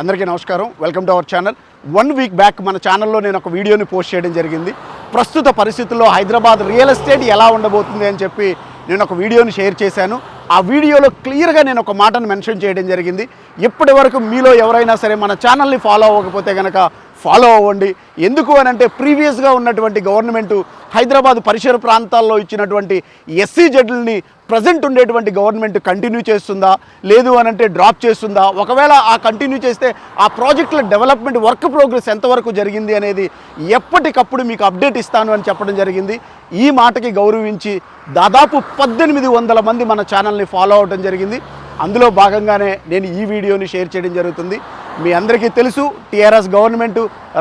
అందరికీ నమస్కారం. Welcome to our channel one week back మన ఛానల్లో నేను ఒక వీడియోని పోస్ట్ చేయడం జరిగింది. ప్రస్తుత పరిస్థితుల్లో హైదరాబాద్ రియల్ ఎస్టేట్ ఎలా ఉండబోతుంది అని చెప్పి నేను ఒక వీడియోని షేర్ చేశాను. ఆ వీడియోలో క్లియర్గా నేను ఒక మాటను మెన్షన్ చేయడం జరిగింది. ఇప్పటి వరకు మీలో ఎవరైనా సరే మన ఛానల్ని ఫాలో అవ్వకపోతే కనుక ఫాలో అవ్వండి. ఎందుకు అని అంటే ప్రీవియస్గా ఉన్నటువంటి గవర్నమెంట్ హైదరాబాద్ పరిసర ప్రాంతాల్లో ఇచ్చినటువంటి ఎస్సీ జడ్లని ప్రజెంట్ ఉండేటువంటి గవర్నమెంట్ కంటిన్యూ చేస్తుందా? లేదు అని అంటే డ్రాప్ చేస్తుందా? ఒకవేళ ఆ కంటిన్యూ చేస్తే ఆ ప్రాజెక్టుల డెవలప్మెంట్ వర్క్ ప్రోగ్రెస్ ఎంతవరకు జరిగింది అనేది ఎప్పటికప్పుడు మీకు అప్డేట్ ఇస్తాను అని చెప్పడం జరిగింది. ఈ మాటకి గౌరవించి దాదాపు పద్దెనిమిది వందల మంది మన ఛానల్ని ఫాలో అవడం జరిగింది. అందులో భాగంగానే నేను ఈ వీడియోని షేర్ చేయడం జరుగుతుంది. మీ అందరికీ తెలుసు టీఆర్ఎస్ గవర్నమెంట్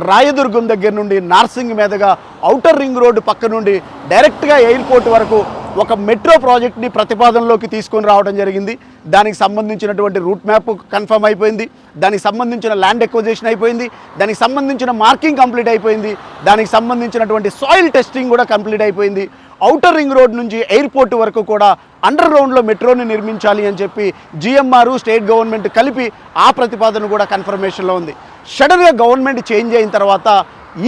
రాయదుర్గం దగ్గర నుండి నార్సింగ్ మీదుగా ఔటర్ రింగ్ రోడ్డు పక్క నుండి డైరెక్ట్గా ఎయిర్పోర్ట్ వరకు ఒక మెట్రో ప్రాజెక్ట్ని ప్రతిపాదనలోకి తీసుకొని రావడం జరిగింది. దానికి సంబంధించినటువంటి రూట్ మ్యాప్ కన్ఫర్మ్ అయిపోయింది. దానికి సంబంధించిన ల్యాండ్ ఎక్వజేషన్ అయిపోయింది. దానికి సంబంధించిన మార్కింగ్ కంప్లీట్ అయిపోయింది. దానికి సంబంధించినటువంటి సాయిల్ టెస్టింగ్ కూడా కంప్లీట్ అయిపోయింది. ఔటర్ రింగ్ రోడ్ నుంచి ఎయిర్పోర్ట్ వరకు కూడా అండర్ గ్రౌండ్లో మెట్రోని నిర్మించాలి అని చెప్పి జిఎంఆర్ స్టేట్ గవర్నమెంట్ కలిపి ఆ ప్రతిపాదన కూడా కన్ఫర్మేషన్లో ఉంది. సడన్గా గవర్నమెంట్ చేంజ్ అయిన తర్వాత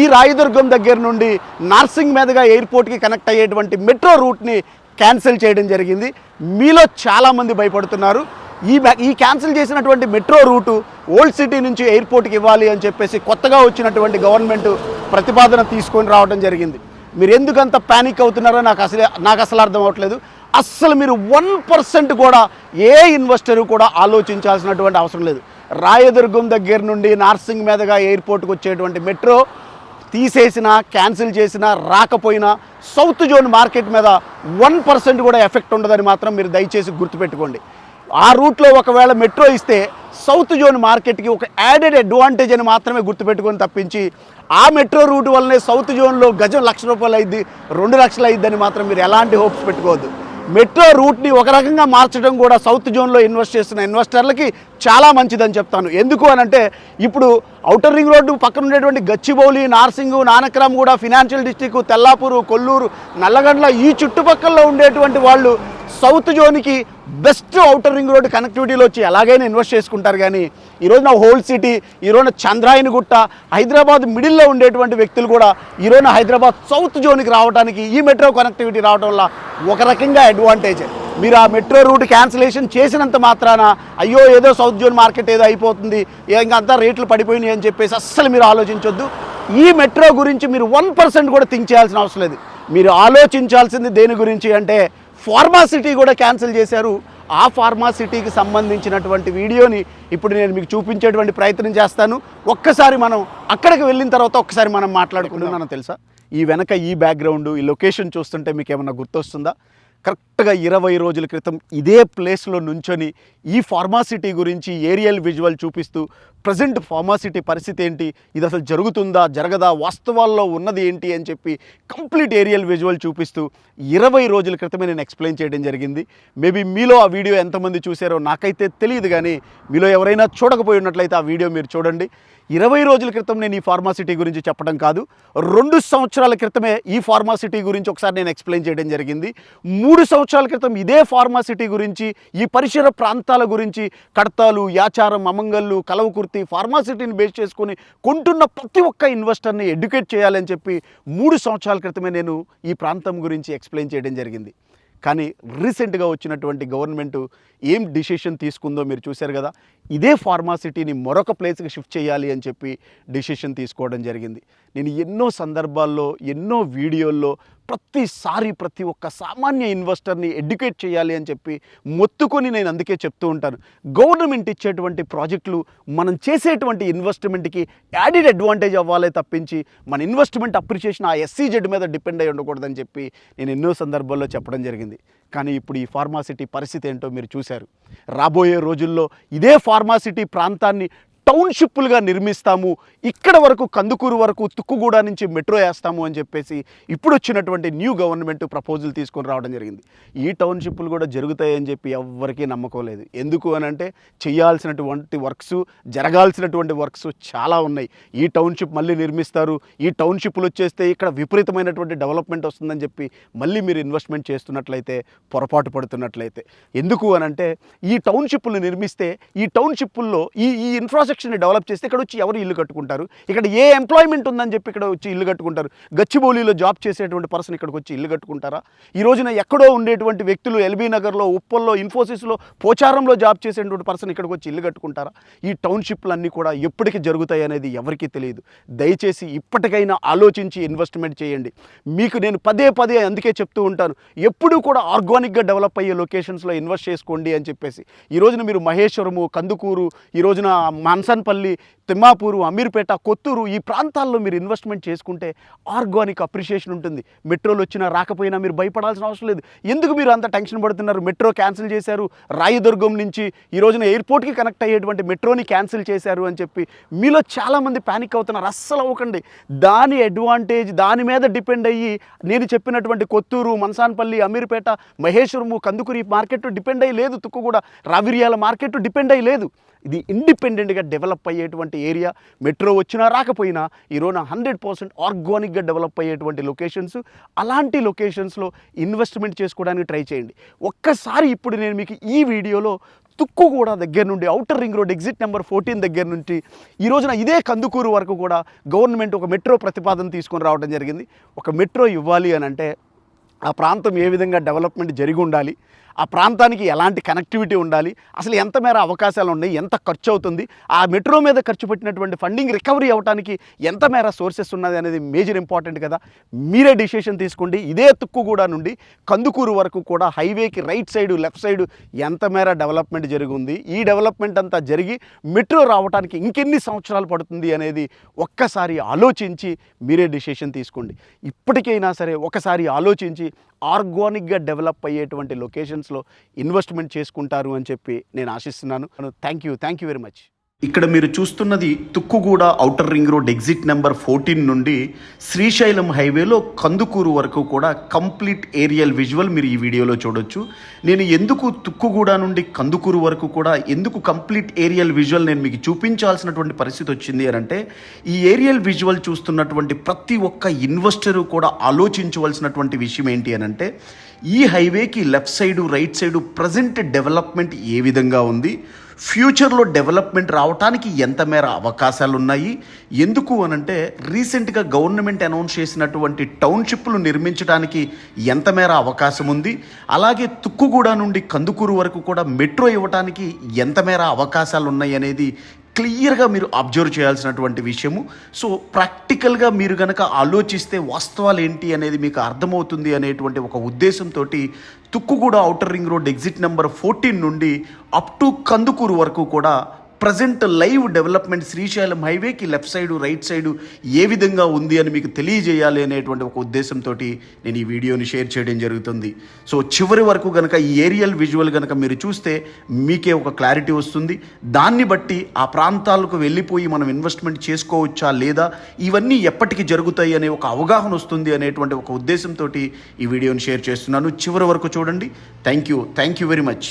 ఈ రాయదుర్గం దగ్గర నుండి నార్సింగ్ మీదుగా ఎయిర్పోర్ట్కి కనెక్ట్ అయ్యేటువంటి మెట్రో రూట్ని క్యాన్సిల్ చేయడం జరిగింది. మీలో చాలామంది భయపడుతున్నారు. ఈ ఈ క్యాన్సిల్ చేసినటువంటి మెట్రో రూటు ఓల్డ్ సిటీ నుంచి ఎయిర్పోర్ట్కి ఇవ్వాలి అని చెప్పేసి కొత్తగా వచ్చినటువంటి గవర్నమెంట్ ప్రతిపాదన తీసుకొని రావడం జరిగింది. మీరు ఎందుకంత ప్యానిక్ అవుతున్నారో నాకు అసలే నాకు అసలు అర్థం అవ్వట్లేదు. అస్సలు మీరు వన్ పర్సెంట్ కూడా ఏ ఇన్వెస్టరు కూడా ఆలోచించాల్సినటువంటి అవసరం లేదు. రాయదుర్గం దగ్గర నుండి నార్సింగ్ మీదుగా ఎయిర్పోర్ట్కి వచ్చేటువంటి మెట్రో తీసేసినా క్యాన్సిల్ చేసినా రాకపోయినా సౌత్ జోన్ మార్కెట్ మీద వన్ పర్సెంట్ కూడా ఎఫెక్ట్ ఉండదని మాత్రం మీరు దయచేసి గుర్తుపెట్టుకోండి. ఆ రూట్లో ఒకవేళ మెట్రో ఇస్తే సౌత్ జోన్ మార్కెట్కి ఒక యాడెడ్ అడ్వాంటేజ్ అని మాత్రమే గుర్తుపెట్టుకొని తప్పించి ఆ మెట్రో రూట్ వల్లనే సౌత్ జోన్లో గజం లక్ష రూపాయలు అయింది రెండు లక్షలు అయిందని మాత్రం మీరు ఎలాంటి హోప్స్ పెట్టుకోవద్దు. మెట్రో రూట్ని ఒక రకంగా మార్చడం కూడా సౌత్ జోన్లో ఇన్వెస్ట్ చేస్తున్న ఇన్వెస్టర్లకి చాలా మంచిదని చెప్తాను. ఎందుకు అని అంటే ఇప్పుడు ఔటర్ రింగ్ రోడ్డు పక్కన ఉండేటువంటి గచ్చిబౌలి నార్సింగు నానక్రామ్ కూడా ఫినాన్షియల్ డిస్టిక్ తెల్లాపూరు కొల్లూరు నల్లగండ్ల ఈ చుట్టుపక్కల ఉండేటువంటి వాళ్ళు సౌత్ జోన్కి బెస్ట్ అవుటర్ రింగ్ రోడ్ కనెక్టివిటీలో వచ్చి ఎలాగైనా ఇన్వెస్ట్ చేసుకుంటారు కానీ ఈరోజు నా హోల్ సిటీ ఈరోజు చంద్రాయని గుట్ట హైదరాబాద్ మిడిల్లో ఉండేటువంటి వ్యక్తులు కూడా ఈరోజు హైదరాబాద్ సౌత్ జోన్కి రావడానికి ఈ మెట్రో కనెక్టివిటీ రావడం వల్ల ఒక రకంగా అడ్వాంటేజ్ మీరు ఆ మెట్రో రూట్ క్యాన్సిలేషన్ చేసినంత మాత్రాన అయ్యో ఏదో సౌత్ జోన్ మార్కెట్ ఏదో అయిపోతుంది ఇంకా అంతా రేట్లు పడిపోయినాయి అని చెప్పేసి అస్సలు మీరు ఆలోచించొద్దు. ఈ మెట్రో గురించి మీరు వన్ పర్సెంట్ కూడా థింక్ చేయాల్సిన అవసరం లేదు. మీరు ఆలోచించాల్సింది దేని గురించి అంటే ఫార్మాసిటీ కూడా క్యాన్సిల్ చేశారు. ఆ ఫార్మాసిటీకి సంబంధించినటువంటి వీడియోని ఇప్పుడు నేను మీకు చూపించేటువంటి ప్రయత్నం చేస్తాను. ఒక్కసారి మనం అక్కడికి వెళ్ళిన తర్వాత ఒక్కసారి మనం మాట్లాడుకుంటున్నాను తెలుసా? ఈ వెనక ఈ బ్యాక్గ్రౌండ్ ఈ లొకేషన్ చూస్తుంటే మీకు ఏమన్నా గుర్తొస్తుందా? కరెక్ట్గా ఇరవై రోజుల క్రితం ఇదే ప్లేస్లో నుంచొని ఈ ఫార్మాసిటీ గురించి ఏరియల్ విజువల్ చూపిస్తూ ప్రజెంట్ ఫార్మాసిటీ పరిస్థితి ఏంటి? ఇది అసలు జరుగుతుందా? జరగదా? వాస్తవాల్లో ఉన్నది ఏంటి? అని చెప్పి కంప్లీట్ ఏరియల్ విజువల్ చూపిస్తూ ఇరవై రోజుల క్రితమే నేను ఎక్స్ప్లెయిన్ చేయడం జరిగింది. మేబీ మీలో ఆ వీడియో ఎంతమంది చూశారో నాకైతే తెలియదు కానీ మీలో ఎవరైనా చూడకపోయి ఉన్నట్లయితే ఆ వీడియో మీరు చూడండి. ఇరవై రోజుల క్రితం నేను ఈ ఫార్మాసిటీ గురించి చెప్పడం కాదు. రెండు సంవత్సరాల క్రితమే ఈ ఫార్మాసిటీ గురించి ఒకసారి నేను ఎక్స్ప్లెయిన్ చేయడం జరిగింది. మూడు సంవత్సరాల క్రితం ఇదే ఫార్మాసిటీ గురించి ఈ పరిసర ప్రాంతాల గురించి కడతాలు యాచారం అమంగళ్ళు కలవకుర్తి ప్రతి ఫార్మాసిటీని బేస్ చేసుకొని కొంటున్న ప్రతి ఒక్క ఇన్వెస్టర్ని ఎడ్యుకేట్ చేయాలని చెప్పి మూడు సంవత్సరాల క్రితమే నేను ఈ ప్రాంతం గురించి ఎక్స్ప్లెయిన్ చేయడం జరిగింది. కానీ రీసెంట్గా వచ్చినటువంటి గవర్నమెంట్ ఏం డిసిషన్ తీసుకుందో మీరు చూశారు కదా? ఇదే ఫార్మాసిటీని మరొక ప్లేస్కి షిఫ్ట్ చేయాలి అని చెప్పి డిసిషన్ తీసుకోవడం జరిగింది. నేను ఎన్నో సందర్భాల్లో ఎన్నో వీడియోల్లో ప్రతిసారి ప్రతి ఒక్క సామాన్య ఇన్వెస్టర్ని ఎడ్యుకేట్ చేయాలి అని చెప్పి మొత్తుకొని నేను అందుకే చెప్తూ ఉంటాను. గవర్నమెంట్ ఇచ్చేటువంటి ప్రాజెక్టులు మనం చేసేటువంటి ఇన్వెస్ట్మెంట్కి యాడెడ్ అడ్వాంటేజ్ అవ్వాలే తప్పించి మన ఇన్వెస్ట్మెంట్ అప్రిషియేషన్ ఆ ఎస్సీజెడ్ మీద డిపెండ్ అయి ఉండకూడదని చెప్పి నేను ఎన్నో సందర్భాల్లో చెప్పడం జరిగింది. కానీ ఇప్పుడు ఈ ఫార్మాసిటీ పరిస్థితి ఏంటో మీరు చూశారు. రాబోయే రోజుల్లో ఇదే ఫార్మాసిటీ ప్రాంతాన్ని టౌన్షిప్పులుగా నిర్మిస్తాము. ఇక్కడ వరకు కందుకూరు వరకు తుక్కుగూడ నుంచి మెట్రో వేస్తాము అని చెప్పేసి ఇప్పుడు వచ్చినటువంటి న్యూ గవర్నమెంట్ ప్రపోజల్ తీసుకొని రావడం జరిగింది. ఈ టౌన్షిప్పులు కూడా జరుగుతాయని చెప్పి ఎవ్వరికీ నమ్మకం లేదు. ఎందుకు అని అంటే చేయాల్సినటువంటి వర్క్స్ జరగాల్సినటువంటి వర్క్స్ చాలా ఉన్నాయి. ఈ టౌన్షిప్ మళ్ళీ నిర్మిస్తారు. ఈ టౌన్షిప్లు వచ్చేస్తే ఇక్కడ విపరీతమైనటువంటి డెవలప్మెంట్ వస్తుందని చెప్పి మళ్ళీ మీరు ఇన్వెస్ట్మెంట్ చేస్తున్నట్లయితే పొరపాటు పడుతున్నట్లయితే. ఎందుకు అని అంటే ఈ టౌన్షిప్లు నిర్మిస్తే ఈ టౌన్షిప్పుల్లో ఈ ఈ ఇన్ఫ్రాస్ట్రక్చర్ ఇన్ఫ్రాస్ట్రక్చర్ని డెవలప్ చేస్తే ఇక్కడ వచ్చి ఎవరు ఇల్లు కట్టుకుంటారు? ఇక్కడ ఏ ఎంప్లాయ్మెంట్ ఉందని చెప్పి ఇక్కడ వచ్చి ఇల్లు కట్టుకుంటారు? గచ్చిబౌలిలో జాబ్ చేసేటువంటి పర్సన్ ఇక్కడికి వచ్చి ఇల్లు కట్టుకుంటారా? ఈ రోజున ఎక్కడో ఉండేటువంటి వ్యక్తులు ఎల్బీ నగర్లో ఉప్పల్లో ఇన్ఫోసిస్లో పోచారంలో జాబ్ చేసేటువంటి పర్సన్ ఇక్కడికి వచ్చి ఇల్లు కట్టుకుంటారా? ఈ టౌన్షిప్లన్నీ కూడా ఎప్పటికి జరుగుతాయి అనేది ఎవరికీ తెలియదు. దయచేసి ఇప్పటికైనా ఆలోచించి ఇన్వెస్ట్మెంట్ చేయండి. మీకు నేను పదే పదే అందుకే చెప్తూ ఉంటాను. ఎప్పుడూ కూడా ఆర్గానిక్గా డెవలప్ అయ్యే లొకేషన్స్లో ఇన్వెస్ట్ చేసుకోండి అని చెప్పేసి. ఈ రోజున మీరు మహేశ్వరము కందుకూరు ఈ రోజున మన్సన్పల్లి తిమ్మాపూరు అమీర్పేట కొత్తూరు ఈ ప్రాంతాల్లో మీరు ఇన్వెస్ట్మెంట్ చేసుకుంటే ఆర్గానిక్ అప్రిషియేషన్ ఉంటుంది. మెట్రోలు వచ్చినా రాకపోయినా మీరు భయపడాల్సిన అవసరం లేదు. ఎందుకు మీరు అంత టెన్షన్ పడుతున్నారు? మెట్రో క్యాన్సిల్ చేశారు. రాయదుర్గం నుంచి ఈ రోజున ఎయిర్పోర్ట్కి కనెక్ట్ అయ్యేటువంటి మెట్రోని క్యాన్సిల్ చేశారు అని చెప్పి మీలో చాలామంది ప్యానిక్ అవుతున్నారు. అస్సలు అవ్వకండి. దాని అడ్వాంటేజ్ దాని మీద డిపెండ్ అయ్యి నేను చెప్పినటువంటి కొత్తూరు మన్సాన్పల్లి అమీర్పేట మహేశ్వరము కందుకూరి మార్కెట్ డిపెండ్ అయ్యి లేదు. తుక్కు కూడా రావిరియాల మార్కెట్ డిపెండ్ అయ్యి లేదు. ఇది ఇండిపెండెంట్గా డెవలప్ అయ్యేటువంటి ఏరియా. మెట్రో వచ్చినా రాకపోయినా ఈరోజున హండ్రెడ్ పర్సెంట్ ఆర్గానిక్గా డెవలప్ అయ్యేటువంటి లొకేషన్స్. అలాంటి లొకేషన్స్లో ఇన్వెస్ట్మెంట్ చేసుకోవడానికి ట్రై చేయండి. ఒక్కసారి ఇప్పుడు నేను మీకు ఈ వీడియోలో తుక్కు కూడా దగ్గర నుండి outer ring road exit number fourteen దగ్గర నుంచి ఈ రోజున ఇదే కందుకూరు వరకు కూడా గవర్నమెంట్ ఒక మెట్రో ప్రతిపాదన తీసుకొని రావడం జరిగింది. ఒక మెట్రో ఇవ్వాలి అని అంటే ఆ ప్రాంతం ఏ విధంగా డెవలప్మెంట్ జరిగి ఉండాలి? ఆ ప్రాంతానికి ఎలాంటి కనెక్టివిటీ ఉండాలి? అసలు ఎంత మేర అవకాశాలు ఉన్నాయి? ఎంత ఖర్చు అవుతుంది? ఆ మెట్రో మీద ఖర్చు పెట్టినటువంటి ఫండింగ్ రికవరీ అవ్వడానికి ఎంత మేర సోర్సెస్ ఉన్నది అనేది మేజర్ ఇంపార్టెంట్ కదా. మీరే డిసిషన్ తీసుకోండి. ఇదే తుక్కుగూడ నుండి కందుకూరు వరకు కూడా హైవేకి రైట్ సైడ్ లెఫ్ట్ సైడ్ ఎంత మేర డెవలప్మెంట్ జరిగింది? ఈ డెవలప్మెంట్ అంతా జరిగి మెట్రో రావడానికి ఇంకెన్ని సంవత్సరాలు పడుతుంది అనేది ఒక్కసారి ఆలోచించి మీరే డిసిషన్ తీసుకోండి. ఇప్పటికైనా సరే ఒకసారి ఆలోచించి ఆర్గానిక్గా డెవలప్ అయ్యేటువంటి లొకేషన్స్లో ఇన్వెస్ట్మెంట్ చేసుకుంటారు అని చెప్పి నేను ఆశిస్తున్నాను. Thank you thank you very much. ఇక్కడ మీరు చూస్తున్నది Tukkuguda outer ring road exit number fourteen నుండి శ్రీశైలం హైవేలో కందుకూరు వరకు కూడా కంప్లీట్ ఏరియల్ విజువల్ మీరు ఈ వీడియోలో చూడొచ్చు. నేను ఎందుకు తుక్కుగూడ నుండి కందుకూరు వరకు కూడా ఎందుకు కంప్లీట్ ఏరియల్ విజువల్ నేను మీకు చూపించాల్సినటువంటి పరిస్థితి వచ్చింది అంటే ఈ ఏరియల్ విజువల్ చూస్తున్నటువంటి ప్రతి ఒక్క ఇన్వెస్టరు కూడా ఆలోచించవలసినటువంటి విషయం ఏంటి అని అంటే ఈ హైవేకి left side right side present development ఏ విధంగా ఉంది ఫ్యూచర్లో డెవలప్మెంట్ రావడానికి ఎంత మేర అవకాశాలు ఉన్నాయి ఎందుకు అనంటే రీసెంట్గా గవర్నమెంట్ అనౌన్స్ చేసినటువంటి టౌన్షిప్లు నిర్మించడానికి ఎంత మేర అవకాశం ఉంది అలాగే తుక్కుగూడ నుండి కందుకూరు వరకు కూడా మెట్రో ఇవ్వడానికి ఎంత మేర అవకాశాలు ఉన్నాయి అనేది క్లియర్గా మీరు అబ్జర్వ్ చేయాల్సినటువంటి విషయము. సో ప్రాక్టికల్గా మీరు కనుక ఆలోచిస్తే వాస్తవాలు ఏంటి అనేది మీకు అర్థమవుతుంది అనేటువంటి ఒక ఉద్దేశంతో Tukkuguda outer ring road exit number fourteen నుండి అప్ టు కందుకూరు వరకు కూడా ప్రజెంట్ లైవ్ డెవలప్మెంట్ శ్రీశైలం హైవేకి లెఫ్ట్ సైడు రైట్ సైడు ఏ విధంగా ఉంది అని మీకు తెలియజేయాలి అనేటువంటి ఒక ఉద్దేశంతో నేను ఈ వీడియోని షేర్ చేయడం జరుగుతుంది. సో చివరి వరకు కనుక ఈ ఏరియల్ విజువల్ కనుక మీరు చూస్తే మీకే ఒక క్లారిటీ వస్తుంది. దాన్ని బట్టి ఆ ప్రాంతాలకు వెళ్ళిపోయి మనం ఇన్వెస్ట్మెంట్ చేసుకోవచ్చా లేదా ఇవన్నీ ఎప్పటికి జరుగుతాయి అనే ఒక అవగాహన వస్తుంది అనేటువంటి ఒక ఉద్దేశంతో ఈ వీడియోని షేర్ చేస్తున్నాను. చివరి వరకు చూడండి. Thank you thank you very much.